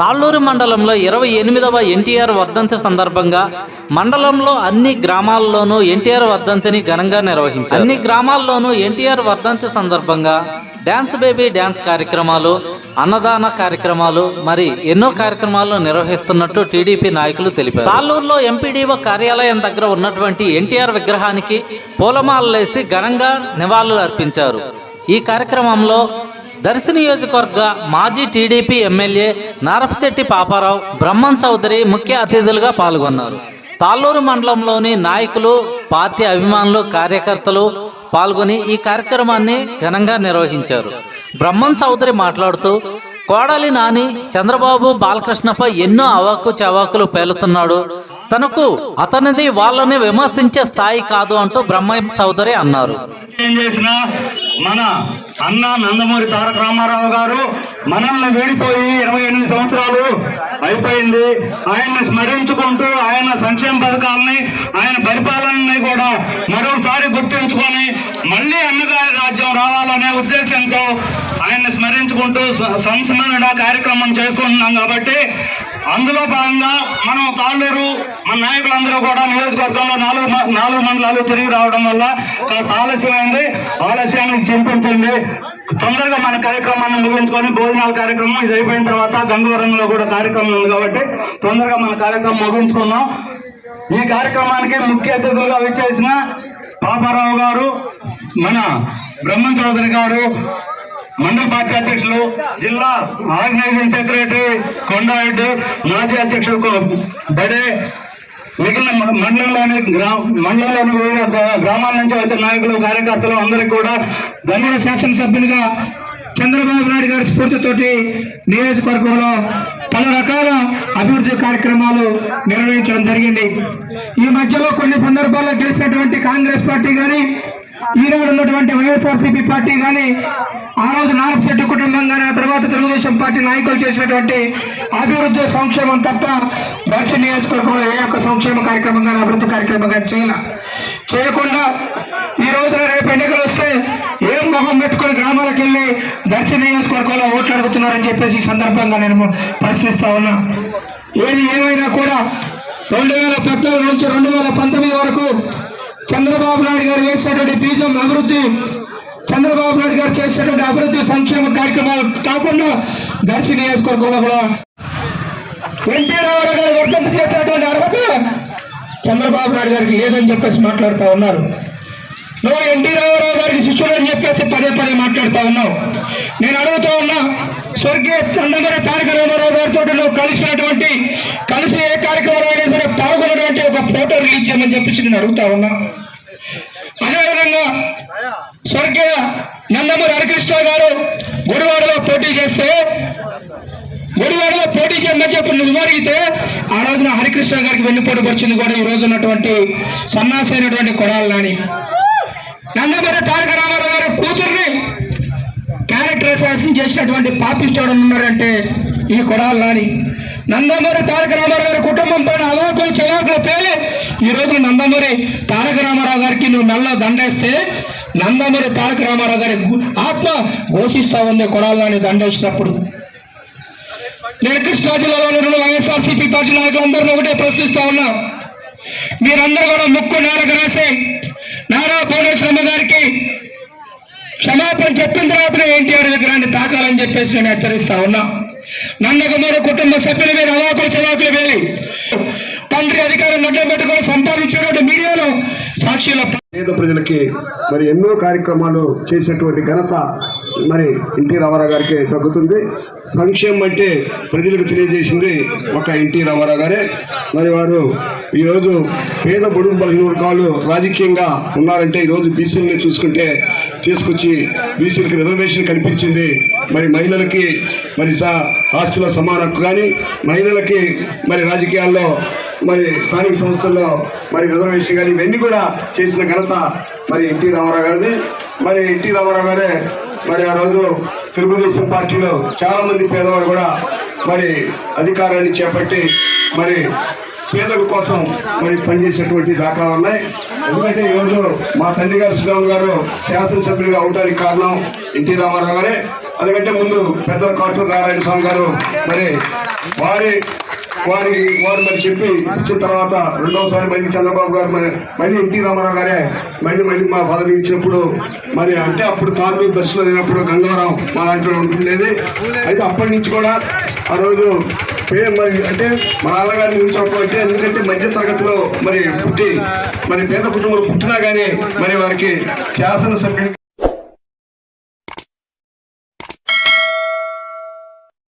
తాళ్ళూరు మండలంలో ఇరవై ఎనిమిదవ ఎన్టీఆర్ వర్ధంతి సందర్భంగా మండలంలో అన్ని గ్రామాల్లోనూ ఎన్టీఆర్ వర్ధంతిని ఘనంగా నిర్వహించారు. అన్ని గ్రామాల్లోనూ ఎన్టీఆర్ వర్ధంతి సందర్భంగా డ్యాన్స్ బేబీ డ్యాన్స్ కార్యక్రమాలు అన్నదాన కార్యక్రమాలు మరి ఎన్నో కార్యక్రమాలు నిర్వహిస్తున్నట్టు టీడీపీ నాయకులు తెలిపారు. తాళ్ళూరులో ఎంపీడీఓ కార్యాలయం దగ్గర ఉన్నటువంటి ఎన్టీఆర్ విగ్రహానికి పూలమాలలేసి ఘనంగా నివాళులు అర్పించారు ఈ కార్యక్రమంలో దర్శి నియోజకవర్గ మాజీ టీడీపీ ఎమ్మెల్యే నారపశెట్టి పాపారావు బ్రహ్మన్ చౌదరి ముఖ్య అతిథులుగా పాల్గొన్నారు. తాళ్ళూరు మండలంలోని నాయకులు పార్టీ అభిమానులు కార్యకర్తలు పాల్గొని ఈ కార్యక్రమాన్ని ఘనంగా నిర్వహించారు. బ్రహ్మన్ చౌదరి మాట్లాడుతూ కోడాలి నాని చంద్రబాబు బాలకృష్ణపై ఎన్నో అవాకు చవాకులు పేలుతున్నాడు. తనకు అతనిది వాళ్ళని విమర్శించే స్థాయి కాదు అంటూ బ్రహ్మయ్య చౌదరి అన్నారు. ఏం చేసినా మన అన్న నందమూరి తారక రామారావు గారు మనల్ని వీడిపోయి ఇరవై ఎనిమిది సంవత్సరాలు అయిపోయింది. ఆయన్ని స్మరించుకుంటూ ఆయన సంక్షేమ పథకాలని ఆయన పరిపాలనని కూడా మరోసారి గుర్తుంచుకొని మళ్ళీ అన్నగారి రాజ్యం రావాలనే ఉద్దేశంతో ఆయన్ని స్మరించుకుంటూ సంస్మరణ కార్యక్రమం చేసుకుంటున్నాం కాబట్టి అందులో భాగంగా మనం తాళ్ళూరు మన నాయకులందరూ కూడా నియోజకవర్గంలో నాలుగు నాలుగు మండలాలు తిరిగి రావడం వల్ల కాస్త ఆలస్యమైంది. ఆలస్యాన్ని చింతించండి తొందరగా మన కార్యక్రమాన్ని ముగించుకొని భోజనాల కార్యక్రమం ఇది అయిపోయిన తర్వాత గంగవరంలో కూడా కార్యక్రమం ఉంది కాబట్టి తొందరగా మన కార్యక్రమం ముగించుకుందాం. ఈ కార్యక్రమానికి ముఖ్య అతిథులుగా విచ్చేసిన పాపారావు గారు మన బ్రహ్మం చౌదరి గారు మండల పార్టీ అధ్యక్షులు జిల్లా ఆర్గనైజింగ్ సెక్రటరీ కొండారెడ్డి మాజీ అధ్యక్షుడు బడే మిగిలిన మండలంలోని గ్రామ మండలంలోని వివిధ గ్రామాల నుంచి వచ్చిన నాయకులు కార్యకర్తలు అందరికీ కూడా గన్నూరు శాసనసభ్యులుగా చంద్రబాబు నాయుడు గారి స్ఫూర్తితోటి నియోజకవర్గంలో పలు రకాల అభివృద్ధి కార్యక్రమాలు నిర్వహించడం జరిగింది. ఈ మధ్యలో కొన్ని సందర్భాల్లో గెలిచినటువంటి కాంగ్రెస్ పార్టీ కానీ ఈనాడు ఉన్నటువంటి వైఎస్ఆర్సీపీ పార్టీ కానీ ఆ రోజు నారపశెట్టి కుటుంబం కానీ ఆ తర్వాత తెలుగుదేశం పార్టీ నాయకులు చేసినటువంటి అభివృద్ధి సంక్షేమం తప్ప దక్షిణ నియోజకవర్గంలో ఏ ఒక్క సంక్షేమ కార్యక్రమం కానీ అభివృద్ధి కార్యక్రమం కానీ చేయాల. చేయకుండా ఈ రోజున రేపు ఎన్నికలు వస్తే ఏం మొహం పెట్టుకుని గ్రామాలకు వెళ్ళి దక్షిణ నియోజకవర్గంలో ఓట్లు అడుగుతున్నారని చెప్పేసి ఈ సందర్భంగా నేను ప్రశ్నిస్తా ఉన్నా. ఏది ఏమైనా కూడా రెండు వేల పద్నాలుగు నుంచి రెండు వేల పంతొమ్మిది వరకు చంద్రబాబు నాయుడు గారు వేసినటువంటి బీజం అభివృద్ధి చంద్రబాబు నాయుడు గారు చేసినటువంటి అభివృద్ధి సంక్షేమ కార్యక్రమాలు కాకుండా దర్శి నియోజకవర్గంలో కూడా ఎన్టీ రామారావు గారు వర్తింపు చేసేటువంటి అర్హత చంద్రబాబు నాయుడు గారికి లేదని చెప్పేసి మాట్లాడుతూ ఉన్నారు. నువ్వు ఎన్టీ రామారావు గారికి శిష్యుడు అని చెప్పేసి పదే పదే మాట్లాడుతూ ఉన్నావు. నేను అడుగుతూ ఉన్నా స్వర్గీయ నందమూరి తారక రామారావు గారితో నువ్వు కలిసినటువంటి కలిసి ఏ కార్యక్రమంలో అయినా సరే పాల్గొన్నటువంటి ఒక ఫోటో రిలీజ్ చేయమని చెప్పేసి నేను అడుగుతా ఉన్నా. అదేవిధంగా స్వర్గీయ నందమూరి హరికృష్ణ గారు గుడివాడలో పోటీ చేస్తే గుడివాడలో పోటీ చేయమని చెప్పి నువ్వు అడిగితే ఆ రోజున హరికృష్ణ గారికి వెన్నుపోటు వచ్చింది కూడా ఈ రోజు ఉన్నటువంటి సన్నాసైనటువంటి కొడాలని నందమూరి తారక రామారావు గారి కూతుర్ని క్యారెక్టర్ అసాసిన్ చేసినటువంటి పాపిస్తాడు ఉన్నారంటే ఈ కొడాలని నందమూరి తారక రామారావు గారి కుటుంబం పైన అలవాకులు చవాకులు పేలి ఈ రోజు నందమూరి తారక రామారావు గారికి నువ్వు నల్ల దండేస్తే నందమూరి తారక రామారావు గారి ఆత్మ ఘోషిస్తా ఉంది కొడాలని దండేసినప్పుడు. నేను కృష్ణా జిల్లాలో వైఎస్ఆర్సీపీ పార్టీ నాయకులందరినీ ఒకటే ప్రశ్నిస్తా ఉన్నా. మీరందరూ కూడా ముక్కు నేలకు రాసి నారా భువనేశ్వరమ్మ గారికి క్షమాపణ చెప్పిన తర్వాతనే ఎన్టీఆర్ విగ్రహాన్ని తాకాలని చెప్పేసి నేను హెచ్చరిస్తా ఉన్నా. నందకుమారు కుటుంబ సభ్యుల మీద అవాకులు చవాకులు వేలి. తండ్రి అధికారం నడ్డం పెట్టుకొని సంపాదించినటువంటి మీడియాలో సాక్షుల పేద ప్రజలకి మరి ఎన్నో కార్యక్రమాలు చేసినటువంటి ఘనత మరి ఎన్టీ రామారావు గారికి తగ్గుతుంది. సంక్షేమం అంటే ప్రజలకు తెలియజేసింది ఒక ఎన్టీ రామారావు గారే. మరి వారు ఈరోజు పేద బడుగు బలహీన వర్గాలు రాజకీయంగా ఉన్నారంటే ఈరోజు బీసీలని చూసుకుంటే తీసుకొచ్చి బీసీలకు రిజర్వేషన్ కల్పించింది. మరి మహిళలకి మరి ఆస్తుల ఆస్తిలో సమాన హక్కు కానీ మహిళలకి మరి రాజకీయాల్లో మరి స్థానిక సంస్థల్లో మరి రిజర్వేషన్ కానీ ఇవన్నీ కూడా చేసిన ఘనత మరి ఎన్టీ రామారావు గారిది. మరి ఎన్టీ రామారావు గారే మరి ఆ రోజు తెలుగుదేశం పార్టీలో చాలామంది పేదవారు కూడా మరి అధికారాన్ని చేపట్టి మరి పేదల కోసం మరి పనిచేసేటువంటి దాఖలాలు ఉన్నాయి. ఎందుకంటే ఈరోజు మా తండ్రి గారు శ్రీరామ్ గారు శాసనసభ్యులుగా అవడానికి కారణం ఎన్టీ రామారావు గారే. అందుకంటే ముందు పెద్దల కాటూరు నారాయణ స్వామి గారు మరి వారి వారి వారు మరి చెప్పి ఇచ్చిన తర్వాత రెండవసారి మళ్ళీ చంద్రబాబు గారు మరి మళ్ళీ ఎన్టీ రామారావు గారే మళ్ళీ మళ్ళీ మా పదవి ఇచ్చినప్పుడు మరి అంటే అప్పుడు తాను దర్శనం అయినప్పుడు గంగవరం మా దాంట్లో ఉంటుండేది. అయితే అప్పటి నుంచి కూడా ఆ రోజు మరి అంటే మా నాన్నగారిని ఉంచడం అంటే ఎందుకంటే మధ్య తరగతిలో మరి పుట్టి మరి పేద కుటుంబంలో పుట్టినా కానీ మరి వారికి శాసనసభ్యులు